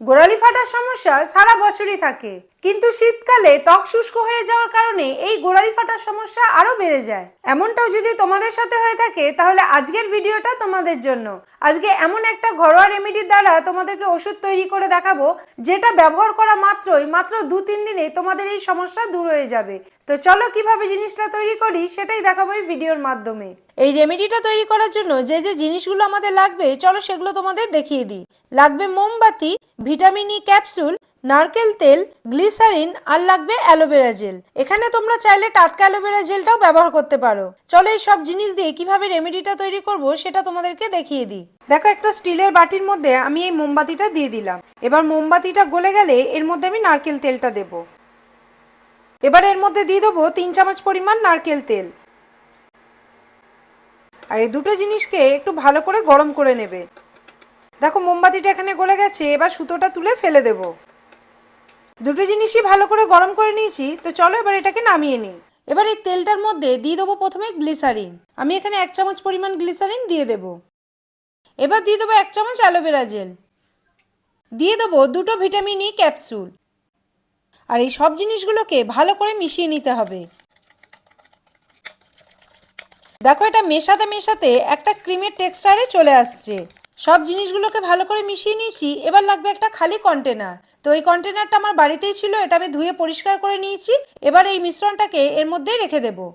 গোড়ালি ফাটার সমস্যা সারা বছরই থাকে। কিন্তু শীতকালে ত্বক শুষ্ক হয়ে যাওয়ার কারণে এই গোড়ালি ফাটার সমস্যা আরও বেড়ে যায়। এমনটাও যদি তোমাদের সাথে হয়ে থাকে, তাহলে আজকের ভিডিওটা তোমাদের জন্য। আজকে এমন একটা ঘরোয়া রেমেডির দ্বারা তোমাদেরকে ওষুধ তৈরি করে দেখাবো, যেটা ব্যবহার করা মাত্রই মাত্র দু তিন দিনে তোমাদের এই সমস্যা দূর হয়ে যাবে। তো চলো কীভাবে জিনিসটা তৈরি করি, সেটাই দেখাবো এই ভিডিওর মাধ্যমে। এই রেমেডিটা তৈরি করার জন্য যে যে জিনিসগুলো আমাদের লাগবে, চলো সেগুলো তোমাদের দেখিয়ে দিই। লাগবে মোমবাতি, ভিটামিন ই ক্যাপসুল নারকেল তেল, গ্লিসারিন আর লাগবে অ্যালোভেরা জেল। এখানে তোমরা চাইলে টাটকা অ্যালোভেরা জেলটাও ব্যবহার করতে পারো। চলো এই সব জিনিস দিয়ে কীভাবে রেমেডিটা তৈরি করব সেটা তোমাদেরকে দেখিয়ে দিই। দেখো, একটা স্টিলের বাটির মধ্যে আমি এই মোমবাতিটা দিয়ে দিলাম। এবার মোমবাতিটা গলে গেলে এর মধ্যে আমি নারকেল তেলটা দেব। এবার এর মধ্যে দিয়ে দেবো তিন চামচ পরিমাণ নারকেল তেল। আর এই দুটো জিনিসকে একটু ভালো করে গরম করে নেবে। দেখো, মোমবাতিটা এখানে গলে গেছে, এবার সুতোটা তুলে ফেলে দেব। দুটো জিনিসই ভালো করে গরম করে নিয়েছি, তো চলো এবার এটাকে নামিয়ে নিই। এবার এই তেলটার মধ্যে দিয়ে দেবো প্রথমে গ্লিসারিন। আমি এখানে এক চামচ পরিমাণ গ্লিসারিন দিয়ে দেব। এবার দিয়ে দেবো এক চামচ অ্যালোভেরা জেল। দিয়ে দেবো দুটো ভিটামিন ই ক্যাপসুল। আর এই সব জিনিসগুলোকে ভালো করে মিশিয়ে নিতে হবে। দেখো এটা মেশাতে মেশাতে একটা ক্রিমের টেক্সচারে চলে আসছে। সব জিনিসগুলোকে ভালো করে মিশিয়ে নিয়েছি। এবার লাগবে একটা খালি কন্টেনার তো এই কন্টেনারটা আমার বাড়িতেই ছিল, এটা আমি ধুয়ে পরিষ্কার করে নিয়েছি। এবার এই মিশ্রণটাকে এর মধ্যে রেখে দেবো।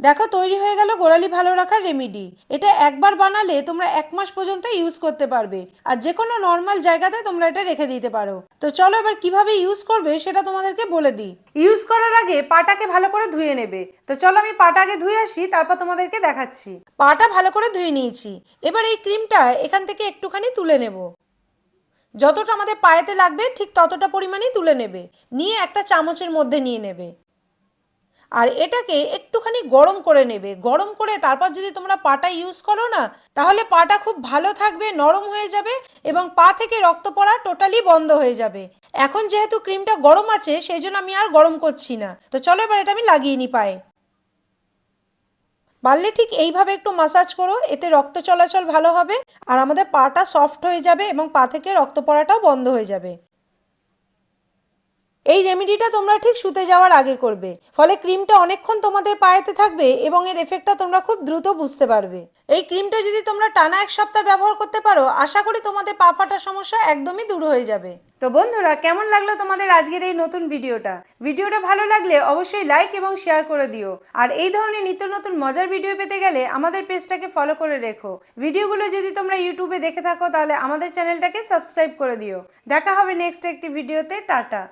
দেখো, তৈরি হয়ে গেল গোড়ালি ভালো রাখার রেমেডি এটা একবার বানালে তোমরা এক মাস পর্যন্ত ইউজ করতে পারবে। আর যে কোনো নর্মাল জায়গাতে তোমরা এটা রেখে দিতে পারো। তো চলো এবার কীভাবে ইউজ করবে সেটা তোমাদেরকে বলে দিই। ইউজ করার আগে পাটাকে ভালো করে ধুয়ে নেবে। তো চলো আমি পাটাকে ধুয়ে আসি, তারপর তোমাদেরকে দেখাচ্ছি। পাটা ভালো করে ধুয়ে নিয়েছি। এবার এই ক্রিমটা এখান থেকে একটুখানি তুলে নেব। যতটা আমাদের পায়েতে লাগবে ঠিক ততটা পরিমাণেই তুলে নেবে। নিয়ে একটা চামচের মধ্যে নিয়ে নেবে। আর এটাকে একটুখানি গরম করে নেবে। গরম করে তারপর যদি তোমরা পাটা ইউজ করো না, তাহলে পাটা খুব ভালো থাকবে, নরম হয়ে যাবে এবং পা থেকে রক্ত পড়া টোটালি বন্ধ হয়ে যাবে। এখন যেহেতু ক্রিমটা গরম আছে, সেই জন্য আমি আর গরম করছি না। তো চলো এবার এটা আমি লাগিয়ে নি পায়ে। পারলে ঠিক এইভাবে একটু মাসাজ করো, এতে রক্ত চলাচল ভালো হবে আর আমাদের পাটা সফট হয়ে যাবে এবং পা থেকে রক্ত পড়াটাও বন্ধ হয়ে যাবে। এই রেমেডিটা তোমরা ঠিক শুতে যাওয়ার আগে করবে। ফলে ক্রিমটা অনেকক্ষণ তোমাদের পায়েতে থাকবে এবং এর এফেক্টটা তোমরা খুব দ্রুত বুঝতে পারবে। এই ক্রিমটা যদি তোমরা টানা এক সপ্তাহ ব্যবহার করতে পারো, আশা করি তোমাদের পা ফাটার সমস্যা একদমই দূর হয়ে যাবে। তো বন্ধুরা, কেমন লাগল তোমাদের আজকের এই নতুন ভিডিওটা? ভিডিওটা ভালো লাগলে অবশ্যই লাইক এবং শেয়ার করে দিও। আর এই ধরনের নিত্য নতুন মজার ভিডিও পেতে গেলে আমাদের পেজটাকে ফলো করে রেখো। ভিডিওগুলো যদি তোমরা ইউটিউবে দেখে থাকো, তাহলে আমাদের চ্যানেলটাকে সাবস্ক্রাইব করে দিও। দেখা হবে নেক্সট একটি ভিডিওতে টাটা!